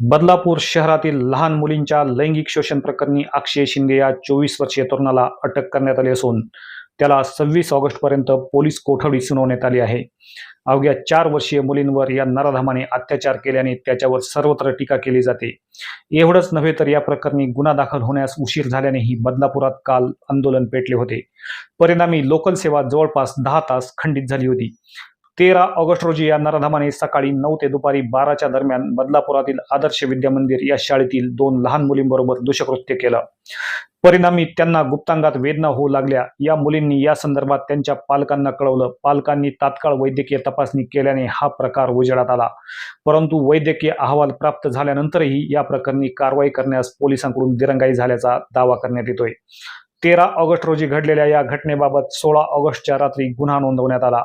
बदलापूर शहरातील लहान मुलींच्या लैंगिक शोषण प्रकरणी अक्षय शिंदे या चोवीस वर्षीय तरुणाला अटक करण्यात आली असून त्याला सव्वीस ऑगस्ट पर्यंत पोलीस कोठडी सुनावण्यात आली आहे. अवघ्या चार वर्षीय मुलींवर या नराधमाने अत्याचार केल्याने त्याच्यावर सर्वत्र टीका केली जाते. एवढंच नव्हे तर या प्रकरणी गुन्हा दाखल होण्यास उशीर झाल्यानेही बदलापुरात काल आंदोलन पेटले होते. परिणामी लोकल सेवा जवळपास दहा तास खंडित झाली होती. तेरा ऑगस्ट रोजी या नराधमाने सकाळी नऊ ते दुपारी बाराच्या दरम्यान बदलापुरातील आदर्श विद्या मंदिर या शाळेतील दोन लहान मुलींबरोबर दुष्कृत्य केलं. परिणामी त्यांना गुप्तांगात वेदना होऊ लागल्या. या मुलींनी या संदर्भात त्यांच्या पालकांना कळवलं. पालकांनी तात्काळ वैद्यकीय तपासणी केल्याने हा प्रकार उजेडात आला. परंतु वैद्यकीय अहवाल प्राप्त झाल्यानंतरही या प्रकरणी कारवाई करण्यास पोलिसांकडून दिरंगाई झाल्याचा दावा करण्यात येतोय. तेरा ऑगस्ट रोजी घडलेल्या या घटनेबाबत सोळा ऑगस्टच्या रात्री गुन्हा नोंदवण्यात आला.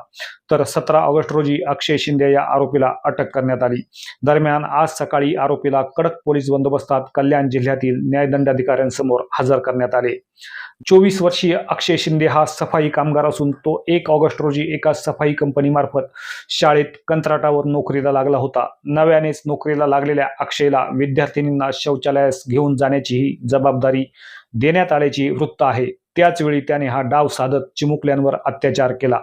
तर सतरा ऑगस्ट रोजी अक्षय शिंदे या आरोपीला अटक करण्यात आली. दरम्यान आज सकाळी आरोपीला कडक पोलीस बंदोबस्तात कल्याण जिल्ह्यातील न्यायदंडाधिकाऱ्यांसमोर हजर करण्यात आले. चोवीस वर्षीय अक्षय शिंदे हा सफाई कामगार असून तो एक ऑगस्ट रोजी एका सफाई कंपनीमार्फत शाळेत कंत्राटावर नोकरीला लागला होता. नव्यानेच नोकरीला लागलेल्या अक्षयला विद्यार्थिनींना शौचालयास घेऊन जाण्याचीही जबाबदारी देण्यात आल्याची वृत्त आहे. त्याचवेळी त्याने हा डाव साधत चिमुकल्यांवर अत्याचार केला.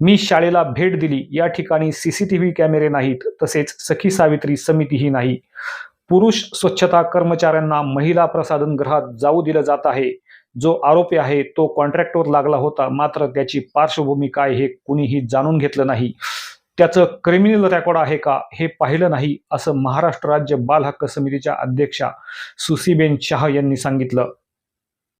मी शाळेला भेट दिली. या ठिकाणी सीसीटीव्ही कॅमेरे नाहीत तसेच सखी सावित्री समितीही नाही. पुरुष स्वच्छता कर्मचाऱ्यांना महिला प्रसाधन गृहात जाऊ दिलं जात आहे. जो आरोपी आहे तो कॉन्ट्रॅक्टवर लागला होता. मात्र त्याची पार्श्वभूमी काय हे कुणीही जाणून घेतलं नाही. त्याचं क्रिमिनल रेकॉर्ड आहे का हे पाहिलं नाही असं महाराष्ट्र राज्य बाल हक्क समितीच्या अध्यक्षा सुसीबेन शाह यांनी सांगितलं.